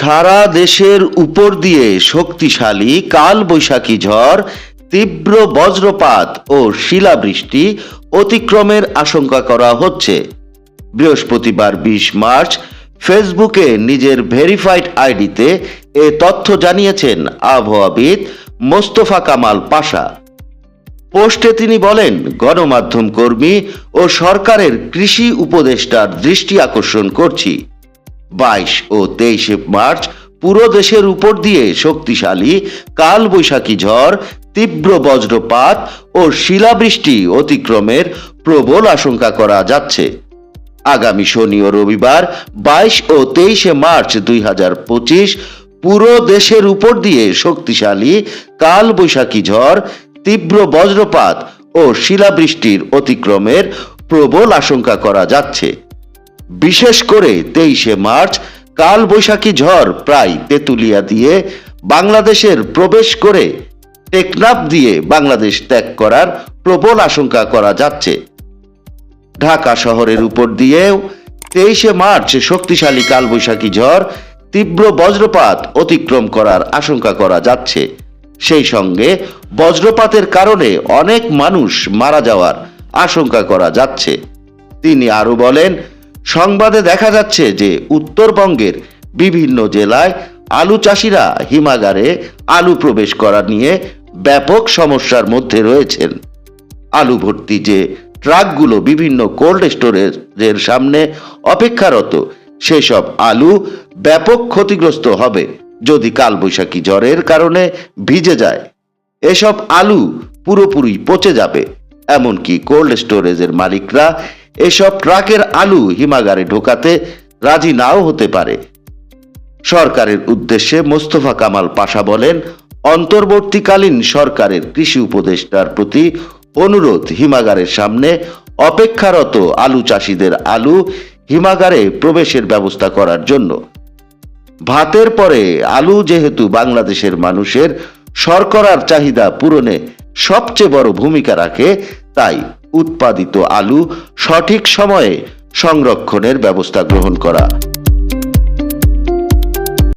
সারা দেশের উপর দিয়ে শক্তিশালী কাল বৈশাখী ঝড়, তীব্র বজ্রপাত ও শিলাবৃষ্টি অতিক্রমের আশঙ্কা করা হচ্ছে। বৃহস্পতিবার বিশ মার্চ ফেসবুকে নিজের ভেরিফাইড আইডিতে এ তথ্য জানিয়েছেন আবহাওয়াবিদ মোস্তফা কামাল পাশা। পোস্টে তিনি বলেন, গণমাধ্যম কর্মী ও সরকারের কৃষি উপদেষ্টার দৃষ্টি আকর্ষণ করছি। বাইশ ও তেইশে মার্চ পুরো দেশের উপর দিয়ে শক্তিশালী কাল বৈশাখী ঝড়, তীব্র বজ্রপাত ও শিলাবৃষ্টি অতিক্রমের প্রবল আশঙ্কা করা যাচ্ছে। আগামী শনি ও রবিবার বাইশ ও তেইশে মার্চ দুই হাজার পঁচিশ পুরো দেশের উপর দিয়ে শক্তিশালী কাল বৈশাখী ঝড়, তীব্র বজ্রপাত ও শিলাবৃষ্টির অতিক্রমের প্রবল আশঙ্কা করা যাচ্ছে। বিশেষ করে তেইশে মার্চ কাল বৈশাখী ঝড় প্রায় তেঁতুলিয়া দিয়ে বাংলাদেশের প্রবেশ করে টেকনাফ দিয়ে বাংলাদেশ ত্যাগ করার প্রবল আশঙ্কা করা যাচ্ছে। ঢাকা শহরের উপর দিয়েও তেইশে মার্চ শক্তিশালী কালবৈশাখী ঝড় তীব্র বজ্রপাত অতিক্রম করার আশঙ্কা করা যাচ্ছে। সেই সঙ্গে বজ্রপাতের কারণে অনেক মানুষ মারা যাওয়ার আশঙ্কা করা যাচ্ছে। তিনি আরও বলেন সংবাদে দেখা যাচ্ছে যে উত্তরবঙ্গের বিভিন্ন জেলায় আলু চাষিরা হিমাগারে আলু প্রবেশ করা নিয়ে ব্যাপক সমস্যার মধ্যে রয়েছেন। আলু ভর্তি যে ট্রাকগুলো বিভিন্ন কোল্ড স্টোরেজের সামনে অপেক্ষারত, সেসব আলু ব্যাপক ক্ষতিগ্রস্ত হবে যদি কালবৈশাখী জ্বরের কারণে ভিজে যায়। এসব আলু পুরোপুরি পচে যাবে, এমনকি কোল্ড স্টোরেজের মালিকরা এসব ট্রাকের আলু হিমাগারে ঢোকাতে রাজি নাও হতে পারে। সরকারের উদ্দেশ্যে মোস্তফা কামাল পাশা বলেন, অন্তর্বর্তীকালীন সরকারের কৃষি উপদেষ্টার প্রতি অনুরোধ হিমাগারের সামনে। অপেক্ষারত আলু চাষিদের আলু হিমাগারে প্রবেশের ব্যবস্থা করার জন্য। ভাতের পরে আলু যেহেতু বাংলাদেশের মানুষের শর্করার চাহিদা পূরণে সবচেয়ে বড় ভূমিকা রাখে তাই উৎপাদিত আলু সঠিক সময়ে সংরক্ষণের ব্যবস্থা গ্রহণ করা।